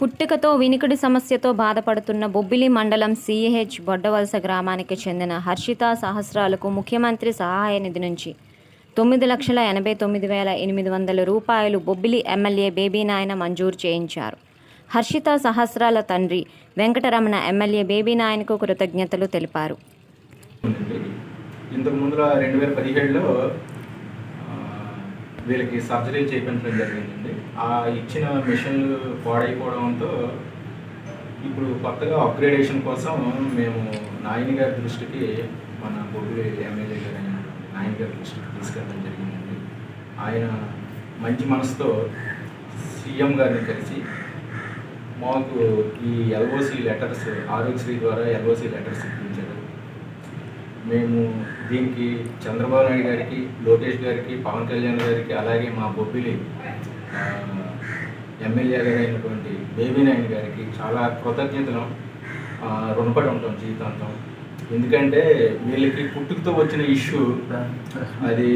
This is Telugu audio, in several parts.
పుట్టుకతో వినికిడి సమస్యతో బాధపడుతున్న బొబ్బిలి మండలం సిఎహెచ్ బొడ్డవలస గ్రామానికి చెందిన హర్షిత సహస్రాలకు ముఖ్యమంత్రి సహాయ నిధి నుంచి తొమ్మిది లక్షల ఎనభై తొమ్మిది వేల ఎనిమిది వందల రూపాయలు బొబ్బిలి ఎమ్మెల్యే బేబీ నాయన మంజూరు చేయించారు. హర్షిత సహస్రాల తండ్రి వెంకటరమణ ఎమ్మెల్యే బేబీ నాయనకు కృతజ్ఞతలు తెలిపారు. ఇంతకు ముందు రెండు వేల పదిహేడులో వీళ్ళకి సర్జరీ చేయించడం జరిగిందండి. ఆ ఇచ్చిన మిషన్లు పాడైపోవడంతో ఇప్పుడు కొత్తగా అప్గ్రేడేషన్ కోసం మేము నాయని గారి దృష్టికి మన బొబ్బిలి ఎమ్మెల్యే గారు అయిన నాయని గారి దృష్టికి తీసుకెళ్ళడం జరిగిందండి. ఆయన మంచి మనసుతో సీఎం గారిని కలిసి మాకు ఈ ఎల్ఓసి లెటర్స్ ఆరోగ్యశ్రీ ద్వారా ఎల్ఓసి లెటర్స్ ఇప్పించారు. మేము దీనికి చంద్రబాబు నాయుడు గారికి లోకేష్ గారికి పవన్ కళ్యాణ్ గారికి అలాగే మా బొబ్బిలి ఎమ్మెల్యే గారు అయినటువంటి బేబీ నాయుడు గారికి చాలా కృతజ్ఞతలు రుణపడి ఉంటాం జీవితాంతం. ఎందుకంటే వీళ్ళకి పుట్టుకతో వచ్చిన ఇష్యూ అది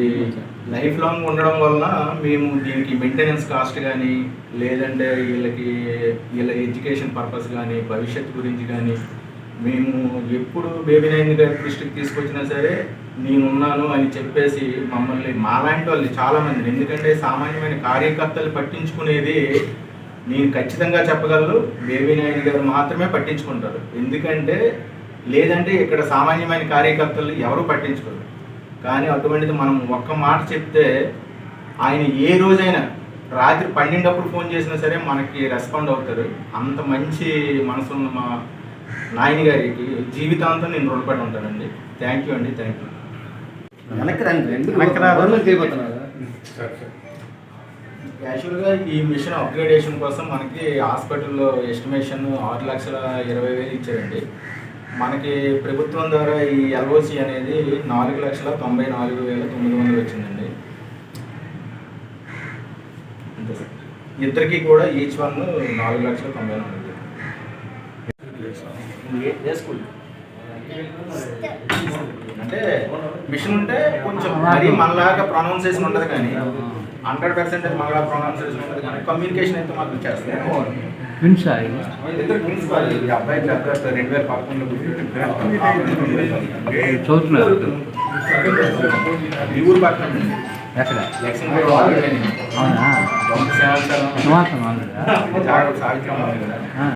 లైఫ్ లాంగ్ ఉండడం వలన మేము దీనికి మెయింటెనెన్స్ కాస్ట్ కానీ లేదంటే వీళ్ళకి వీళ్ళ ఎడ్యుకేషన్ పర్పస్ కానీ భవిష్యత్తు గురించి కానీ మేము ఎప్పుడు బేబీ నైన్ గారి దృష్టికి తీసుకొచ్చినా సరే నేనున్నాను అని చెప్పేసి మమ్మల్ని మాలాంటి వాళ్ళు చాలామంది ఎందుకంటే సామాన్యమైన కార్యకర్తలు పట్టించుకునేది నేను ఖచ్చితంగా చెప్పగలరు బేబీ నాయుడు గారు మాత్రమే పట్టించుకుంటారు. ఎందుకంటే లేదంటే ఇక్కడ సామాన్యమైన కార్యకర్తలు ఎవరు పట్టించుకోరు. కానీ అటువంటిది మనం ఒక్క మాట చెప్తే ఆయన ఏ రోజైనా రాత్రి పన్నెండప్పుడు ఫోన్ చేసినా సరే మనకి రెస్పాండ్ అవుతారు. అంత మంచి మనసు మా నాయని గారికి జీవితాంతం నేను రుణపడి ఉంటానండి. థ్యాంక్ యూ అండి థ్యాంక్ యూ వెనక్కి రండి. యాక్చువల్గా ఈ మిషన్ అప్గ్రేడేషన్ కోసం మనకి హాస్పిటల్లో ఎస్టిమేషన్ ఆరు లక్షల ఇరవై వేలు ఇచ్చారండి. మనకి ప్రభుత్వం ద్వారా ఈ ఎల్ఓసి అనేది నాలుగు లక్షల తొంభై నాలుగు వేల తొమ్మిది వందలు వచ్చిందండి. ఇద్దరికి కూడా ఈచ్ వన్ నాలుగు లక్షల తొంభై నాలుగు అంటే మిషన్ ఉంటే కొంచెం మరి మనలాగా ప్రొనౌన్సేషన్ ఉండదు కానీ హండ్రెడ్ పర్సెంట్ మనలా ప్రొనౌన్సేషన్ ఉండదు కానీ కమ్యూనికేషన్ అయితే మాత్రం చేస్తాం. విన్సా ఇద్దరు అబ్బాయి అడ్రస్ రెండు వేల పదకొండులో చదువుతున్నారు? ఈ ఊరు పక్కన. ఎక్కడ. అవునా?